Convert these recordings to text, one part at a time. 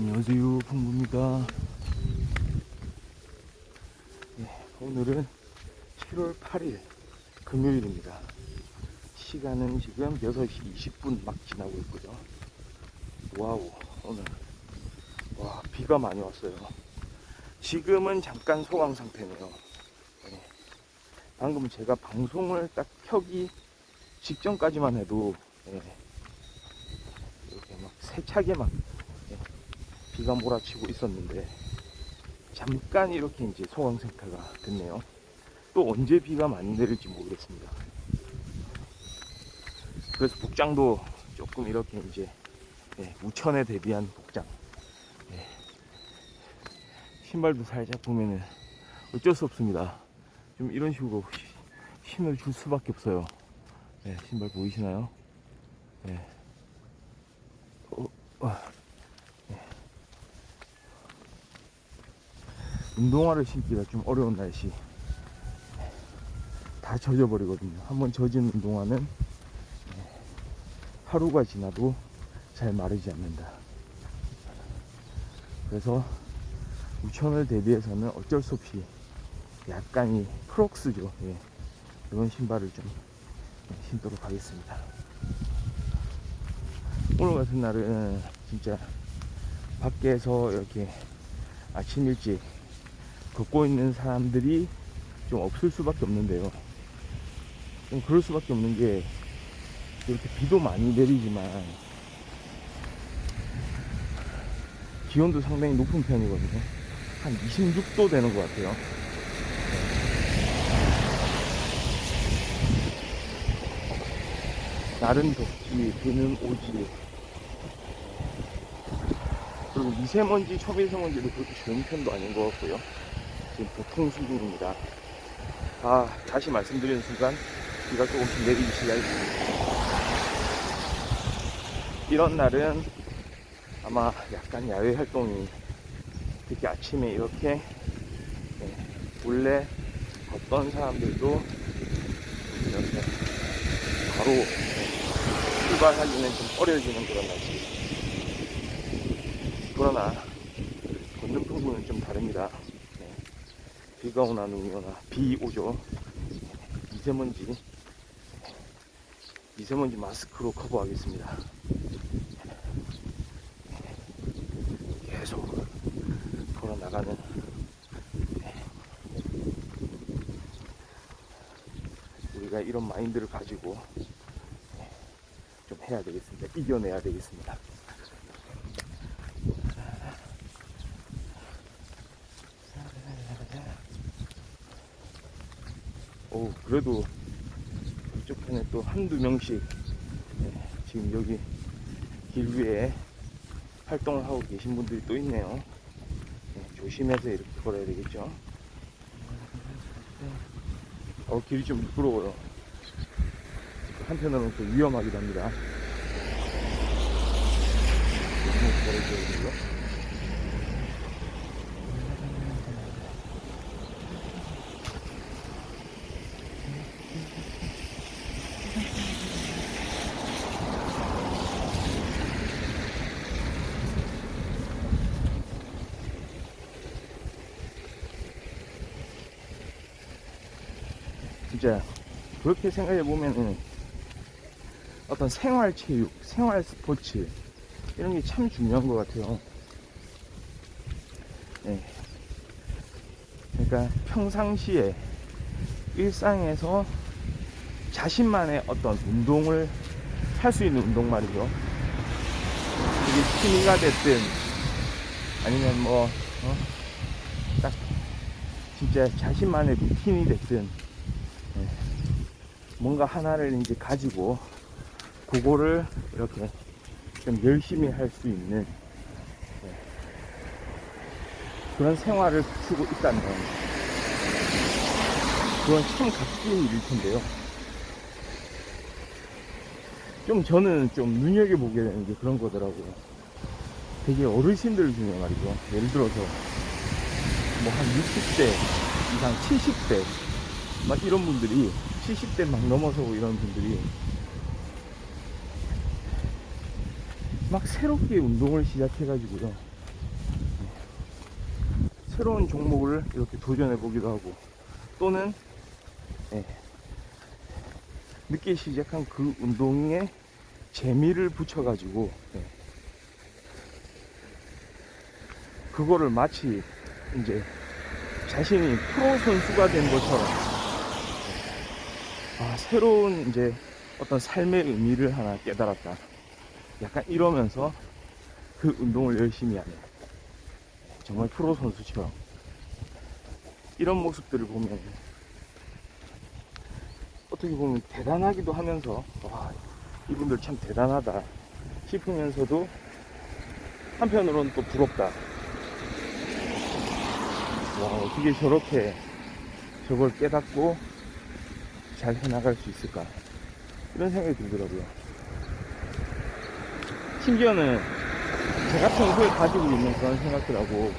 안녕하세요, 풍부입니다. 네, 오늘은 7월 8일 금요일입니다. 시간은 지금 6시 20분 막 지나고 있고요. 와우, 오늘 와 비가 많이 왔어요. 지금은 잠깐 소강 상태네요. 네. 방금 제가 방송을 딱 켜기 직전까지만 해도 네, 이렇게 막 세차게 막 네, 비가 몰아치고 있었는데 잠깐 이렇게 이제 소강 상태가 됐네요. 또 언제 비가 많이 내릴지 모르겠습니다. 그래서 복장도 조금 이렇게 이제 네, 우천에 대비한 복장. 네. 신발도 살짝 보면은 어쩔 수 없습니다. 좀 이런 식으로 히- 힘을 줄 수밖에 없어요. 네, 신발 보이시나요? 네. 어, 어. 운동화를 신기가 좀 어려운 날씨. 다 젖어버리거든요. 한번 젖은 운동화는 네, 하루가 지나도 잘 마르지 않는다. 그래서 우천을 대비해서는 어쩔 수 없이 약간 이 크록스죠. 예. 이런 신발을 좀 신도록 하겠습니다. 오늘 같은 날은 진짜 밖에서 이렇게 아침 일찍 걷고 있는 사람들이 좀 없을 수밖에 없는데요. 좀 그럴 수밖에 없는 게 이렇게 비도 많이 내리지만 기온도 상당히 높은 편이거든요. 한 26도 되는 것 같아요. 날은 덥지, 비는 오지. 그리고 미세먼지, 초미세먼지도 그렇게 좋은 편도 아닌 것 같고요. 지금 보통 수준입니다. 아, 다시 말씀드리는 순간 비가 조금씩 내리기 시작했습니다. 이런 날은 아마 약간 야외 활동이 특히 아침에 이렇게 네, 원래 걷던 사람들도 이렇게 바로 네, 출발하기는 좀 어려지는 그런 날씨. 그러나 걷는 풍부는 좀 다릅니다. 네, 비가 오나 눈이 오나 비 오죠. 미세먼지 미세먼지 마스크로 커버하겠습니다. 계속 걸어 나가는 우리가 이런 마인드를 가지고 좀 해야 되겠습니다. 이겨내야 되겠습니다. 오, 그래도 이쪽 편에 또 한두 명씩 네, 지금 여기 길 위에 활동을 하고 계신 분들이 또 있네요. 네, 조심해서 이렇게 걸어야 되겠죠. 어, 길이 좀 미끄러워요. 한편으로는 또 위험하기도 합니다. 진짜 그렇게 생각해 보면은 어떤 생활 체육, 생활 스포츠 이런 게 참 중요한 것 같아요. 네. 그러니까 평상시에 일상에서 자신만의 어떤 운동을 할 수 있는 운동 말이죠. 이게 취미가 됐든 아니면 뭐, 어? 딱 진짜 자신만의 루틴이 됐든 예, 뭔가 하나를 이제 가지고 그거를 이렇게 좀 열심히 할 수 있는 예, 그런 생활을 갖추고 있다는 그건 참 값진 일일 텐데요. 좀 저는 좀 눈여겨보게 되는 게 그런 거더라고요. 되게 어르신들 중에 말이죠. 예를 들어서 뭐 한 60대 이상 70대 막 이런 분들이 70대 막 넘어서고 이런 분들이 막 새롭게 운동을 시작해가지고요. 새로운 종목을 이렇게 도전해 보기도 하고 또는 예, 늦게 시작한 그 운동에 재미를 붙여가지고 예, 그거를 마치 이제 자신이 프로 선수가 된 것처럼 예, 아, 새로운 이제 어떤 삶의 의미를 하나 깨달았다. 약간 이러면서 그 운동을 열심히 하는 정말 프로 선수처럼. 이런 모습들을 보면 어떻게 보면 대단하기도 하면서 와 이분들 참 대단하다 싶으면서도 한편으로는 또 부럽다. 와 어떻게 저렇게 저걸 깨닫고 잘 해나갈 수 있을까 이런 생각이 들더라고요 심지어는 제가 평소에 가지고 있는 그런 생각들하고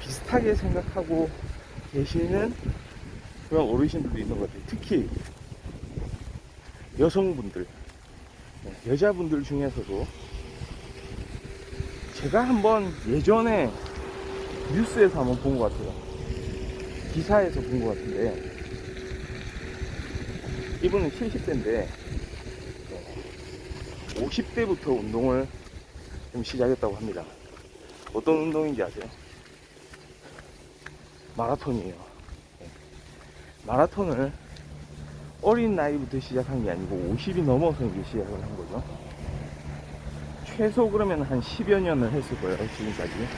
비슷하게 생각하고 계시는 그런 어르신들도 있는 것 같아요. 특히 여성분들, 네, 여자분들 중에서도 제가 한번 예전에 뉴스에서 한번 본 것 같아요. 기사에서 본 것 같은데 이분은 70대인데 50대부터 운동을 좀 시작했다고 합니다. 어떤 운동인지 아세요? 마라톤이에요. 네. 마라톤을 어린 나이부터 시작한 게 아니고 50이 넘어서 이제 시작을 한 거죠. 최소 그러면 한 10여 년을 했을 거예요, 지금까지. 네.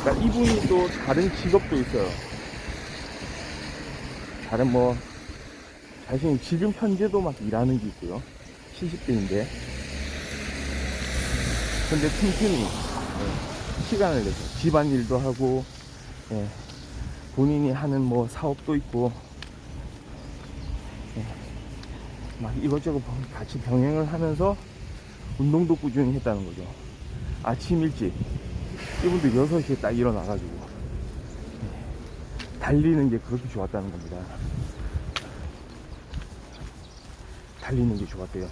그러니까 이분이 또 다른 직업도 있어요. 다른 뭐, 자신이 지금 현재도 막 일하는 게 있고요. 70대인데. 근데 틈틈이 예, 시간을 내서 집안일도 하고 예, 본인이 하는 뭐 사업도 있고 예, 막 이것저것 같이 병행을 하면서 운동도 꾸준히 했다는 거죠. 아침 일찍 이분들 6시에 딱 일어나가지고 예, 달리는 게 그렇게 좋았다는 겁니다. 달리는 게 좋았대요.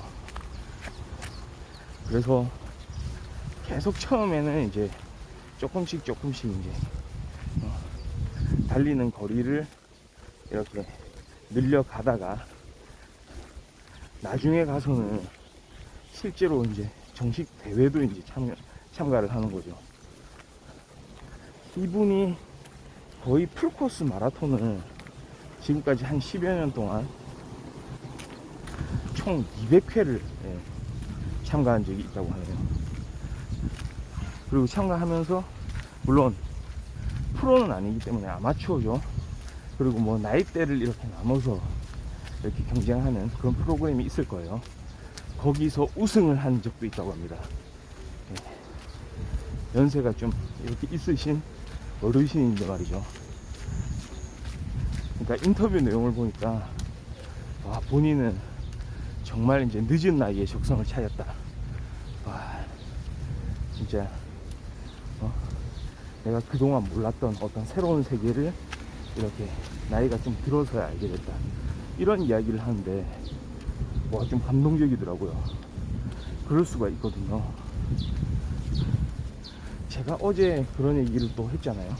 그래서 계속 처음에는 이제 조금씩 조금씩 이제 어, 달리는 거리를 이렇게 늘려가다가 나중에 가서는 실제로 이제 정식 대회도 이제 참, 참가를 하는 거죠. 이분이 거의 풀코스 마라톤을 지금까지 한 10여 년 동안 총 200회를 참가한 적이 있다고 하네요. 그리고 참가하면서 물론 프로는 아니기 때문에 아마추어죠. 그리고 뭐 나이대를 이렇게 나눠서 이렇게 경쟁하는 그런 프로그램이 있을 거예요. 거기서 우승을 한 적도 있다고 합니다. 예. 연세가 좀 이렇게 있으신 어르신인데 말이죠. 그러니까 인터뷰 내용을 보니까 와 본인은 정말 이제 늦은 나이에 적성을 찾았다. 와 진짜 어, 내가 그동안 몰랐던 어떤 새로운 세계를 이렇게 나이가 좀 들어서야 알게 됐다. 이런 이야기를 하는데 와 좀 감동적이더라고요. 그럴 수가 있거든요. 제가 어제 그런 얘기를 또 했잖아요.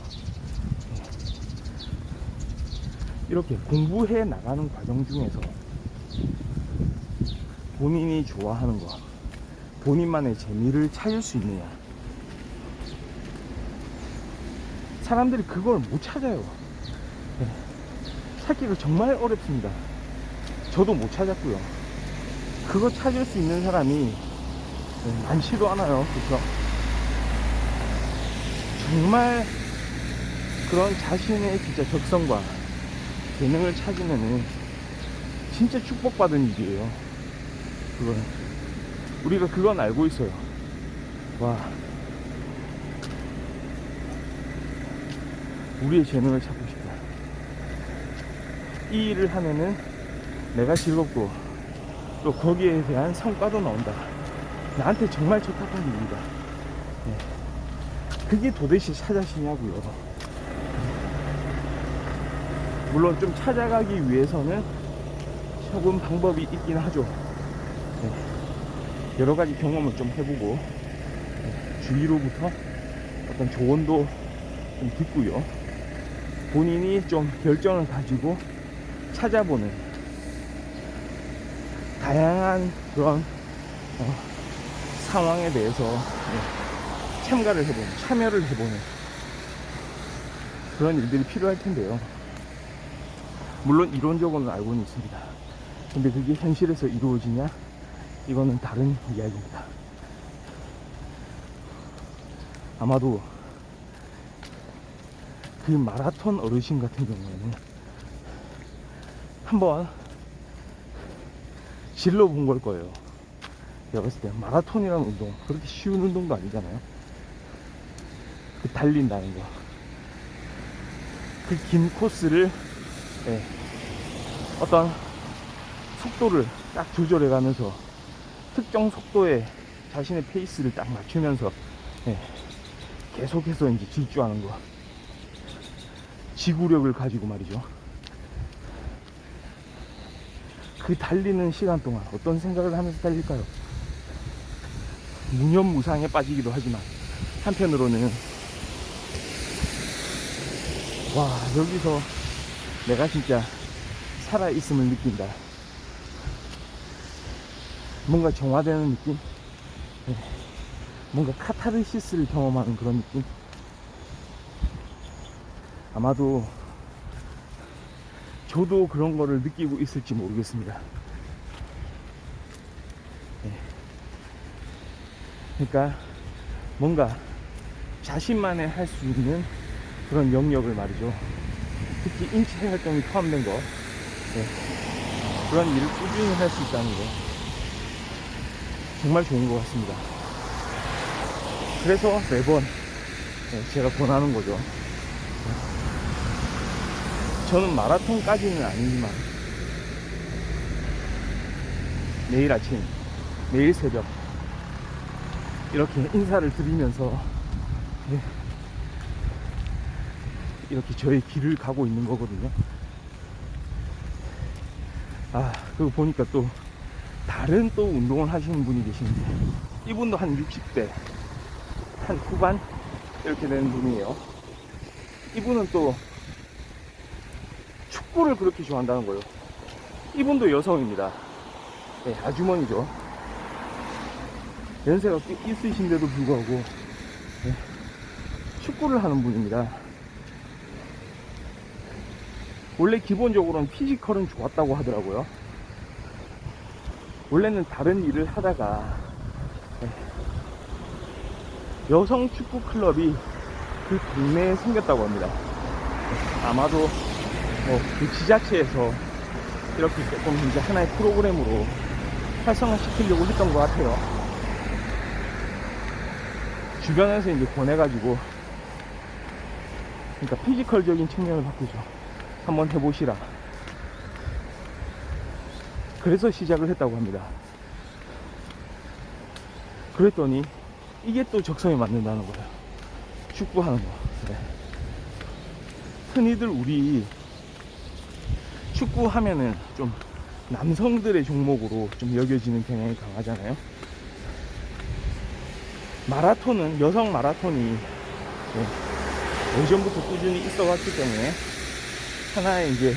이렇게 공부해 나가는 과정 중에서 본인이 좋아하는 거, 본인만의 재미를 찾을 수 있느냐. 사람들이 그걸 못 찾아요. 네. 찾기가 정말 어렵습니다. 저도 못 찾았고요. 그거 찾을 수 있는 사람이 네, 많지도 않아요. 그렇죠? 정말 그런 자신의 진짜 적성과 재능을 찾으면은 진짜 축복받은 일이에요. 그거는. 우리가 그건 알고 있어요. 와. 우리의 재능을 찾고 싶다. 이 일을 하면은 내가 즐겁고 또 거기에 대한 성과도 나온다. 나한테 정말 적합한 일이다. 네. 그게 도대체 찾아시냐고요. 물론 좀 찾아가기 위해서는 조금 방법이 있긴 하죠. 네. 여러 가지 경험을 좀 해보고 네. 주위로부터 어떤 조언도 좀 듣고요. 본인이 좀 결정을 가지고 찾아보는 다양한 그런 어, 상황에 대해서 예, 참가를 해보는, 참여를 해보는 그런 일들이 필요할 텐데요. 물론 이론적으로는 알고는 있습니다. 근데 그게 현실에서 이루어지냐? 이거는 다른 이야기입니다. 아마도 그 마라톤 어르신 같은 경우에는 한번 질러 본 걸 거예요. 내가 봤을 때 마라톤이라는 운동 그렇게 쉬운 운동도 아니잖아요. 그 달린다는 거. 그 긴 코스를 예, 어떤 속도를 딱 조절해 가면서 특정 속도에 자신의 페이스를 딱 맞추면서 예, 계속해서 이제 질주하는 거. 지구력을 가지고 말이죠. 그 달리는 시간 동안 어떤 생각을 하면서 달릴까요? 무념무상에 빠지기도 하지만 한편으로는 와 여기서 내가 진짜 살아있음을 느낀다. 뭔가 정화되는 느낌? 네. 뭔가 카타르시스를 경험하는 그런 느낌? 아마도 저도 그런 거를 느끼고 있을지 모르겠습니다. 네. 그러니까 뭔가 자신만의 할 수 있는 그런 영역을 말이죠. 특히 인체 활동이 포함된 거. 네. 그런 일을 꾸준히 할 수 있다는 거. 정말 좋은 것 같습니다. 그래서 매번 네, 제가 권하는 거죠. 저는 마라톤까지는 아니지만 내일 아침, 내일 새벽 이렇게 인사를 드리면서 네, 이렇게 저의 길을 가고 있는 거거든요. 아, 그거 보니까 또 다른 또 운동을 하시는 분이 계시는데 이분도 한 60대, 한 후반 이렇게 되는 분이에요. 이분은 또 축구를 그렇게 좋아한다는 거예요. 이분도 여성입니다. 네, 아주머니죠. 연세가 꽤 있으신데도 불구하고 네, 축구를 하는 분입니다. 원래 기본적으로는 피지컬은 좋았다고 하더라고요. 원래는 다른 일을 하다가 네, 여성 축구 클럽이 그 동네에 생겼다고 합니다. 네, 아마도 뭐 그 지자체에서 이렇게 조금 이제 하나의 프로그램으로 활성화 시키려고 했던 것 같아요. 주변에서 이제 보내가지고 그러니까 피지컬적인 측면을 바꾸죠. 한번 해보시라. 그래서 시작을 했다고 합니다. 그랬더니 이게 또 적성에 맞는다는 거예요. 축구하는 거. 네. 흔히들 우리 축구 하면은 좀 남성들의 종목으로 좀 여겨지는 경향이 강하잖아요. 마라톤은 여성 마라톤이 네, 예전부터 꾸준히 있어왔기 때문에 하나의 이제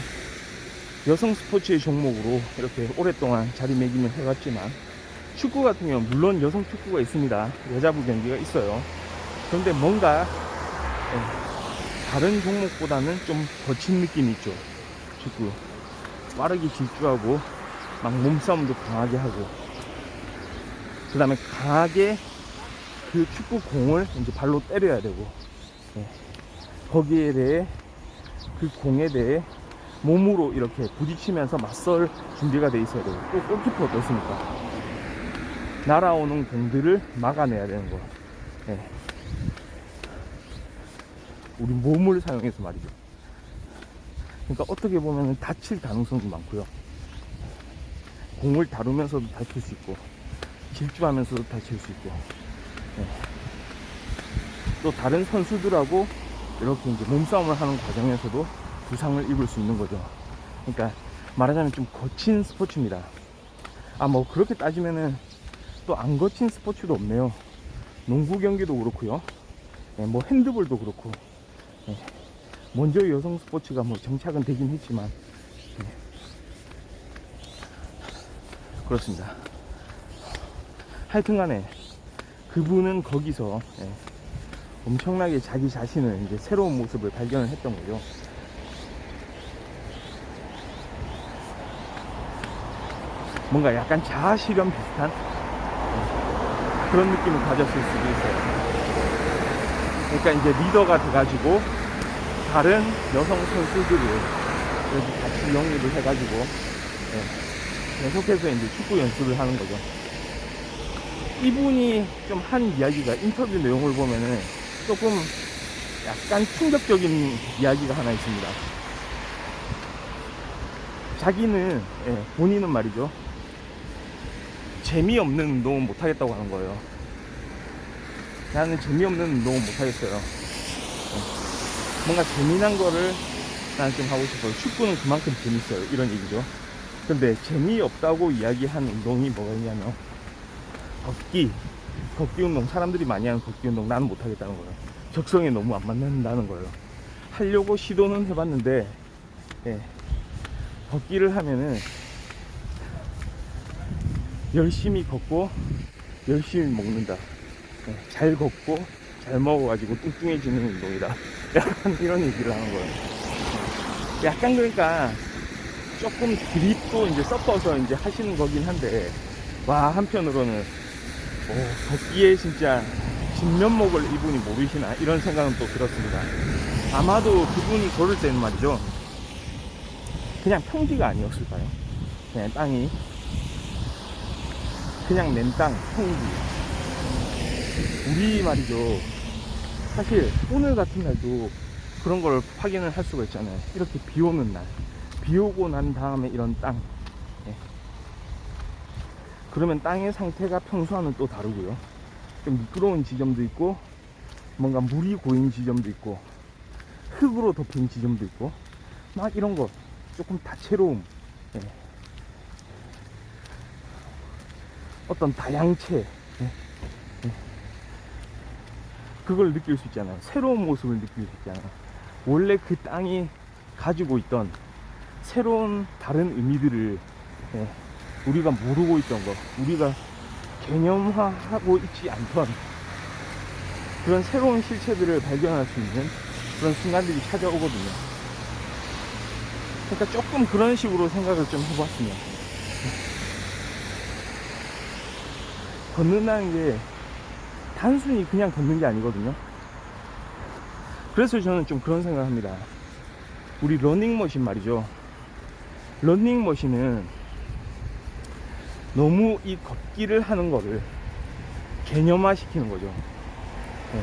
여성 스포츠의 종목으로 이렇게 오랫동안 자리매김을 해왔지만 축구 같은 경우는 물론 여성 축구가 있습니다. 여자부 경기가 있어요. 그런데 뭔가 예, 다른 종목보다는 좀 거친 느낌이 있죠. 축구. 빠르게 질주하고 막 몸싸움도 강하게 하고 그 다음에 강하게 그 축구 공을 이제 발로 때려야 되고 예. 거기에 대해 그 공에 대해 몸으로 이렇게 부딪히면서 맞설 준비가 돼 있어야 되고 또 골키퍼 어떻습니까? 날아오는 공들을 막아내야 되는 거. 예. 우리 몸을 사용해서 말이죠. 그러니까 어떻게 보면 다칠 가능성도 많고요. 공을 다루면서도 다칠 수 있고, 질주하면서도 다칠 수 있고, 예. 또 다른 선수들하고 이렇게 이제 몸싸움을 하는 과정에서도 부상을 입을 수 있는 거죠. 그러니까 말하자면 좀 거친 스포츠입니다. 아, 뭐 그렇게 따지면은 또 안 거친 스포츠도 없네요. 농구 경기도 그렇고요. 예, 뭐 핸드볼도 그렇고 예. 먼저 여성 스포츠가 뭐 정착은 되긴 했지만 예. 그렇습니다. 하여튼간에 그분은 거기서 예. 엄청나게 자기 자신을 이제 새로운 모습을 발견을 했던 거죠. 뭔가 약간 자아 실현 비슷한 예. 그런 느낌을 가졌을 수도 있어요. 그러니까 이제 리더가 돼가지고 다른 여성 선수들을 여기 같이 영입을 해가지고 예, 계속해서 이제 축구 연습을 하는 거죠. 이분이 좀 한 이야기가 인터뷰 내용을 보면은 조금 약간 충격적인 이야기가 하나 있습니다. 자기는 예, 본인은 말이죠 재미없는 운동은 못하겠다고 하는 거예요. 나는 재미없는 운동은 못하겠어요. 예. 뭔가 재미난 거를 나는 좀 하고 싶어요. 축구는 그만큼 재밌어요. 이런 얘기죠. 근데 재미없다고 이야기한 운동이 뭐가 있냐면 걷기. 걷기 운동. 사람들이 많이 하는 걷기 운동. 나는 못하겠다는 거예요. 적성에 너무 안 맞는다는 거예요. 하려고 시도는 해봤는데, 예. 걷기를 하면은 열심히 걷고 열심히 먹는다. 예, 잘 걷고 잘 먹어가지고 뚱뚱해지는 운동이다. 약간 이런 얘기를 하는 거예요. 예, 약간 그러니까 조금 드립도 이제 섞어서 이제 하시는 거긴 한데, 와, 한편으로는, 오, 걷기에 진짜 진면목을 이분이 모르시나? 이런 생각은 또 들었습니다. 아마도 그분이 걸을 때는 말이죠. 그냥 평지가 아니었을까요? 그냥 땅이. 그냥 낸 땅, 평지. 우리 말이죠. 사실 오늘 같은 날도 그런 걸 확인을 할 수가 있잖아요. 이렇게 비 오는 날. 비 오고 난 다음에 이런 땅. 예. 그러면 땅의 상태가 평소와는 또 다르고요. 좀 미끄러운 지점도 있고, 뭔가 물이 고인 지점도 있고, 흙으로 덮인 지점도 있고, 막 이런 거. 조금 다채로움. 예. 어떤 다양체. 예. 예. 그걸 느낄 수 있잖아요. 새로운 모습을 느낄 수 있잖아요. 원래 그 땅이 가지고 있던 새로운 다른 의미들을 예, 우리가 모르고 있던 거, 우리가 개념화하고 있지 않던 그런 새로운 실체들을 발견할 수 있는 그런 순간들이 찾아오거든요. 그러니까 조금 그런 식으로 생각을 좀 해봤으면 걷는다는 게 단순히 그냥 걷는 게 아니거든요. 그래서 저는 좀 그런 생각을 합니다. 우리 러닝머신 말이죠. 러닝머신은 너무 이 걷기를 하는 거를 개념화 시키는 거죠. 네.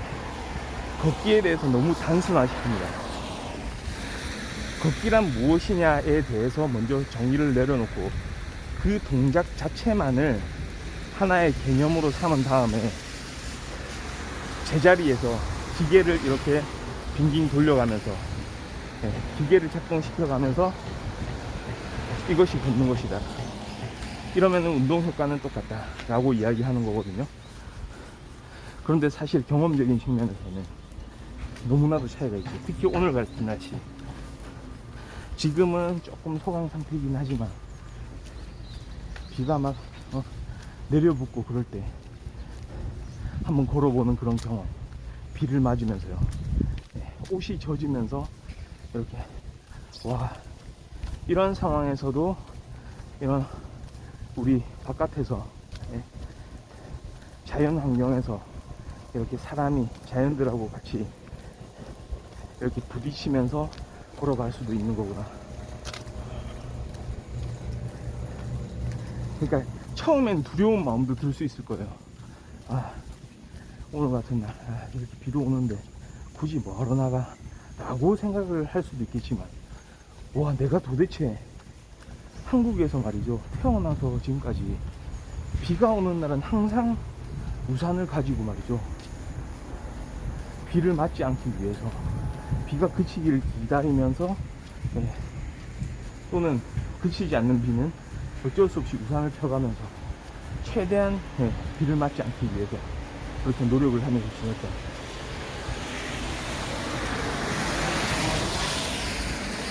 걷기에 대해서 너무 단순화 시킵니다. 걷기란 무엇이냐에 대해서 먼저 정의를 내려놓고 그 동작 자체만을 하나의 개념으로 삼은 다음에 제자리에서 기계를 이렇게 빙빙 돌려가면서 예, 기계를 작동시켜가면서 이것이 걷는 것이다. 이러면 운동 효과는 똑같다. 라고 이야기하는 거거든요. 그런데 사실 경험적인 측면에서는 너무나도 차이가 있죠. 특히 오늘 같은 날씨. 지금은 조금 소강 상태이긴 하지만 비가 막 어, 내려붙고 그럴 때 한번 걸어보는 그런 경험. 비를 맞으면서요. 네, 옷이 젖으면서 이렇게 와 이런 상황에서도 이런 우리 바깥에서 예, 자연 환경에서 이렇게 사람이 자연들하고 같이 이렇게 부딪히면서 걸어갈 수도 있는 거구나. 그러니까 처음엔 두려운 마음도 들 수 있을 거예요. 아, 오늘 같은 날 아, 이렇게 비도 오는데 굳이 뭐하러 나가? 라고 생각을 할 수도 있겠지만 와 내가 도대체 한국에서 말이죠 태어나서 지금까지 비가 오는 날은 항상 우산을 가지고 말이죠 비를 맞지 않기 위해서 비가 그치기를 기다리면서 예, 또는 그치지 않는 비는 어쩔 수 없이 우산을 펴가면서 최대한 예, 비를 맞지 않기 위해서 그렇게 노력을 하면서 지냈다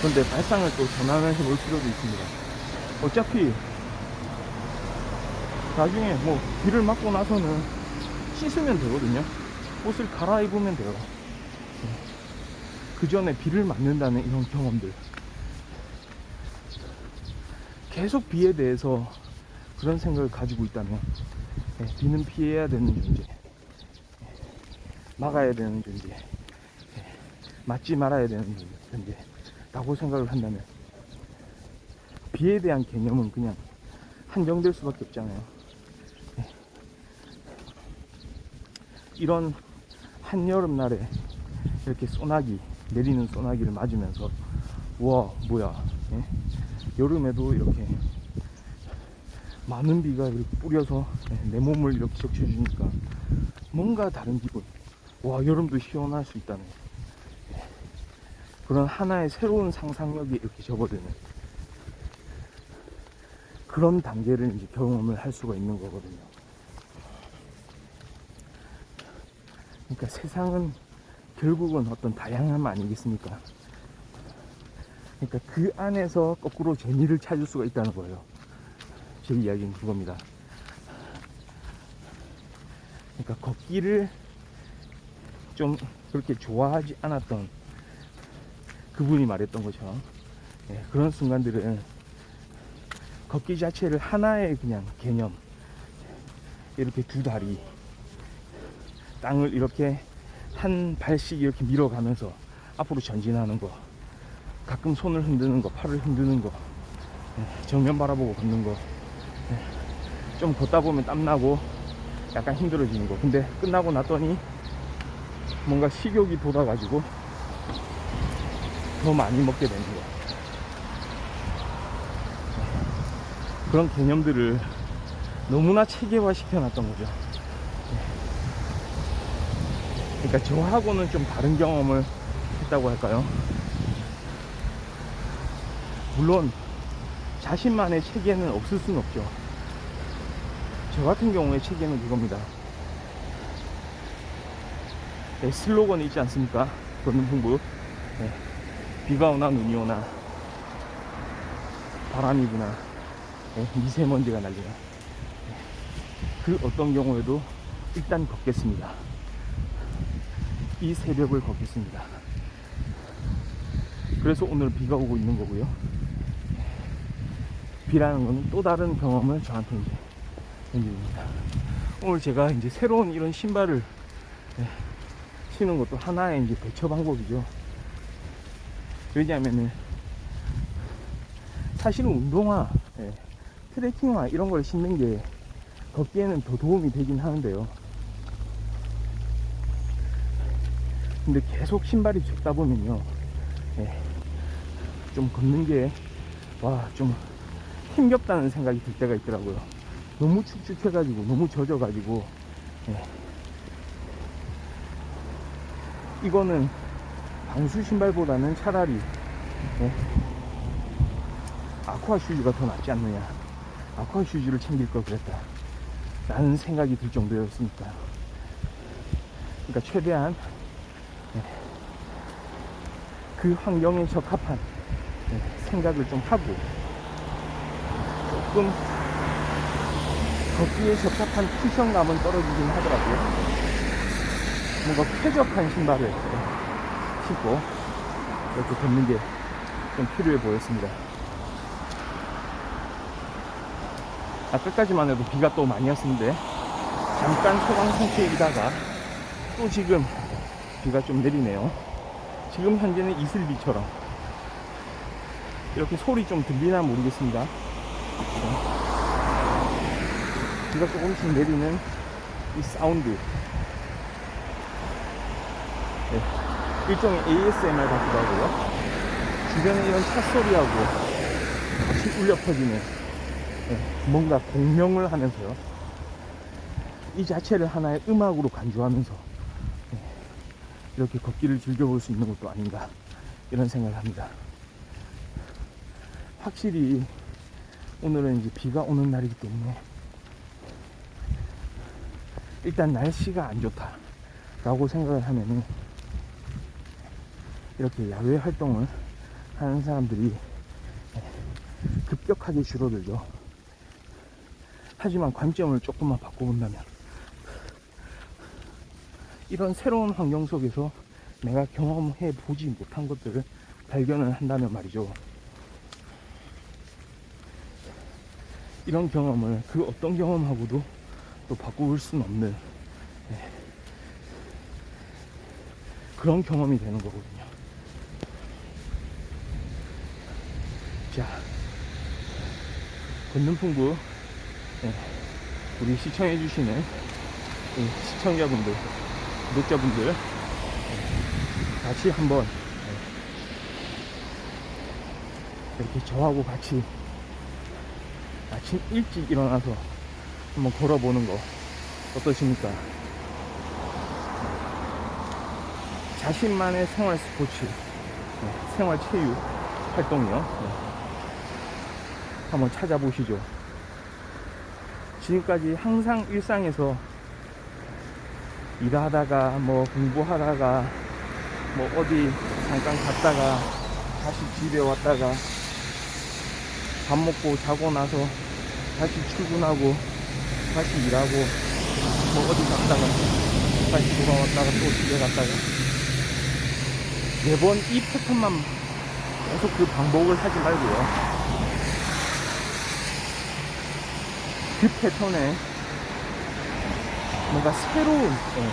그런데 발상을 또 전환을 해볼 필요도 있습니다. 어차피 나중에 뭐 비를 맞고 나서는 씻으면 되거든요. 옷을 갈아입으면 돼요. 그 전에 비를 맞는다는 이런 경험들. 계속 비에 대해서 그런 생각을 가지고 있다면 예, 비는 피해야 되는 존재, 예, 막아야 되는 존재, 예, 맞지 말아야 되는 존재, 라고 생각을 한다면 비에 대한 개념은 그냥 한정될 수밖에 없잖아요. 예. 이런 한여름날에 이렇게 소나기, 내리는 소나기를 맞으면서 와 뭐야 예? 여름에도 이렇게 많은 비가 이렇게 뿌려서 예, 내 몸을 이렇게 적셔주니까 뭔가 다른 기분 와 여름도 시원할 수 있다는 예, 그런 하나의 새로운 상상력이 이렇게 접어드는 그런 단계를 이제 경험을 할 수가 있는 거거든요 그러니까 세상은 결국은 어떤 다양함 아니겠습니까? 그러니까 그 안에서 거꾸로 재미를 찾을 수가 있다는 거예요. 제 이야기는 그겁니다. 그러니까 걷기를 좀 그렇게 좋아하지 않았던 그분이 말했던 것처럼 예, 그런 순간들은 걷기 자체를 하나의 그냥 개념 이렇게 두 다리 땅을 이렇게 한 발씩 이렇게 밀어가면서 앞으로 전진하는 거 가끔 손을 흔드는 거 팔을 흔드는 거 예, 정면 바라보고 걷는 거 예, 좀 걷다 보면 땀나고 약간 힘들어지는 거. 근데 끝나고 났더니 뭔가 식욕이 돋아가지고 더 많이 먹게 되는 거. 예, 그런 개념들을 너무나 체계화 시켜놨던 거죠. 그러니까 저하고는 좀 다른 경험을 했다고 할까요? 물론 자신만의 체계는 없을 수는 없죠. 저 같은 경우에 체계는 그겁니다. 네, 슬로건이 있지 않습니까? 걷는 풍부. 네, 비가 오나 눈이 오나 바람이 부나 네, 미세먼지가 날리나 네, 그 어떤 경우에도 일단 걷겠습니다. 이 새벽을 걷겠습니다. 그래서 오늘 비가 오고 있는 거고요. 비라는 거는 또 다른 경험을 저한테 이제 연결입니다. 오늘 제가 이제 새로운 이런 신발을 예, 신는 것도 하나의 이제 대처 방법이죠. 왜냐하면은 사실은 운동화, 예, 트레킹화 이런 걸 신는 게 걷기에는 더 도움이 되긴 하는데요. 근데 계속 신발이 젖다 보면요. 예, 좀 걷는 게, 와, 좀 힘겹다는 생각이 들 때가 있더라고요. 너무 축축해가지고, 너무 젖어가지고, 예. 이거는 방수 신발보다는 차라리, 예, 아쿠아 슈즈가 더 낫지 않느냐. 아쿠아 슈즈를 챙길 걸 그랬다. 라는 생각이 들 정도였으니까. 그러니까 최대한 그 환경에 적합한 네, 생각을 좀 하고 조금 걷기에 적합한 쿠션감은 떨어지긴 하더라고요. 뭔가 쾌적한 신발을 신고 이렇게 걷는 게 좀 필요해 보였습니다. 아까까지만 해도 비가 또 많이 왔었는데 잠깐 소강 상태이다가 또 지금 비가 좀 내리네요. 지금 현재는 이슬비처럼 이렇게 소리 좀 들리나 모르겠습니다. 네. 비가 조금씩 내리는 이 사운드. 네. 일종의 ASMR 같기도 하고요. 주변에 이런 차 소리하고 같이 울려 퍼지는 네. 뭔가 공명을 하면서요. 이 자체를 하나의 음악으로 간주하면서 이렇게 걷기를 즐겨볼 수 있는 것도 아닌가 이런 생각을 합니다. 확실히 오늘은 이제 비가 오는 날이기 때문에 일단 날씨가 안 좋다 라고 생각을 하면은 이렇게 야외 활동을 하는 사람들이 급격하게 줄어들죠. 하지만 관점을 조금만 바꿔본다면 이런 새로운 환경 속에서 내가 경험해 보지 못한 것들을 발견을 한다면 말이죠. 이런 경험을 그 어떤 경험하고도 또 바꿀 수는 없는 예, 그런 경험이 되는 거거든요. 자, 건능풍구 예, 우리 시청해주시는 이 시청자분들, 구독자분들 예, 같이 한번 예, 이렇게 저하고 같이 아침 일찍 일어나서 한번 걸어보는 거 어떠십니까? 자신만의 생활 스포츠, 네, 생활 체육 활동이요. 네. 한번 찾아보시죠. 지금까지 항상 일상에서 일하다가 뭐 공부하다가 뭐 어디 잠깐 갔다가 다시 집에 왔다가 밥 먹고 자고 나서 다시 출근하고 다시 일하고 뭐 어디 갔다가 다시 돌아왔다가 또 집에 갔다가 매번 이 패턴만 계속 그 반복을 하지 말고요. 그 패턴에 뭔가 새로운 예,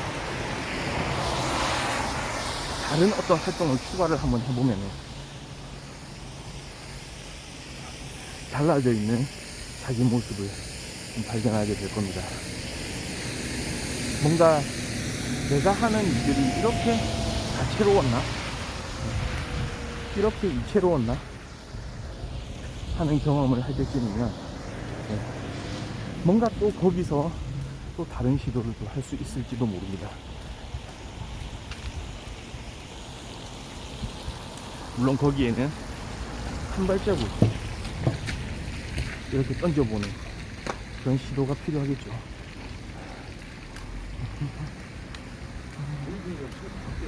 다른 어떤 활동을 추가를 한번 해보면은 달라져 있는 자기 모습을 좀 발견하게 될 겁니다. 뭔가 내가 하는 일들이 이렇게 다채로웠나? 이렇게 이채로웠나? 하는 경험을 할 때쯤이면 네. 뭔가 또 거기서 또 다른 시도를 또 할 수 있을지도 모릅니다. 물론 거기에는 한 발자국 이렇게 던져보는 그런 시도가 필요하겠죠.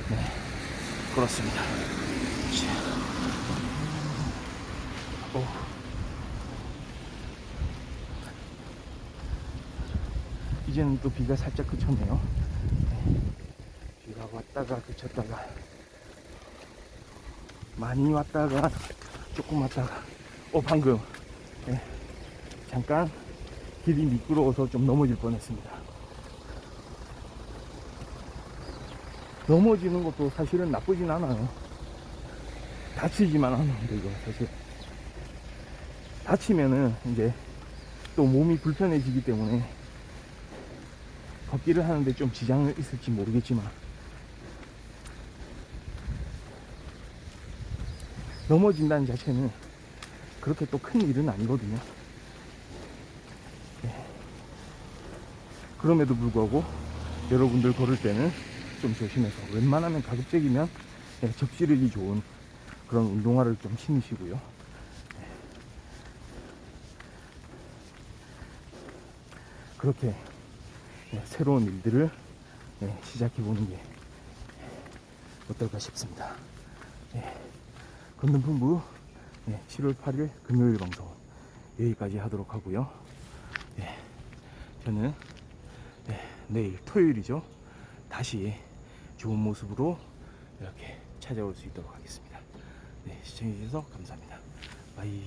네, 그렇습니다. 자. 오. 이제는 또 비가 살짝 그쳤네요. 네. 비가 왔다가 그쳤다가 많이 왔다가 조금 왔다가 어 방금 네. 잠깐 길이 미끄러워서 좀 넘어질 뻔했습니다. 넘어지는 것도 사실은 나쁘진 않아요. 다치지만 않으면 되고 사실 다치면은 이제 또 몸이 불편해지기 때문에 걷기를 하는데 좀 지장은 있을지 모르겠지만 넘어진다는 자체는 그렇게 또 큰 일은 아니거든요. 그럼에도 불구하고 여러분들 걸을 때는 좀 조심해서 웬만하면 가급적이면 예, 접시력이 좋은 그런 운동화를 좀 신으시고요. 예. 그렇게 예, 새로운 일들을 예, 시작해 보는 게 어떨까 싶습니다. 예, 7월 8일 금요일 방송 여기까지 하도록 하고요. 예, 저는 예, 내일 토요일이죠. 다시 좋은 모습으로 이렇게 찾아올 수 있도록 하겠습니다. 네, 시청해주셔서 감사합니다. 바이.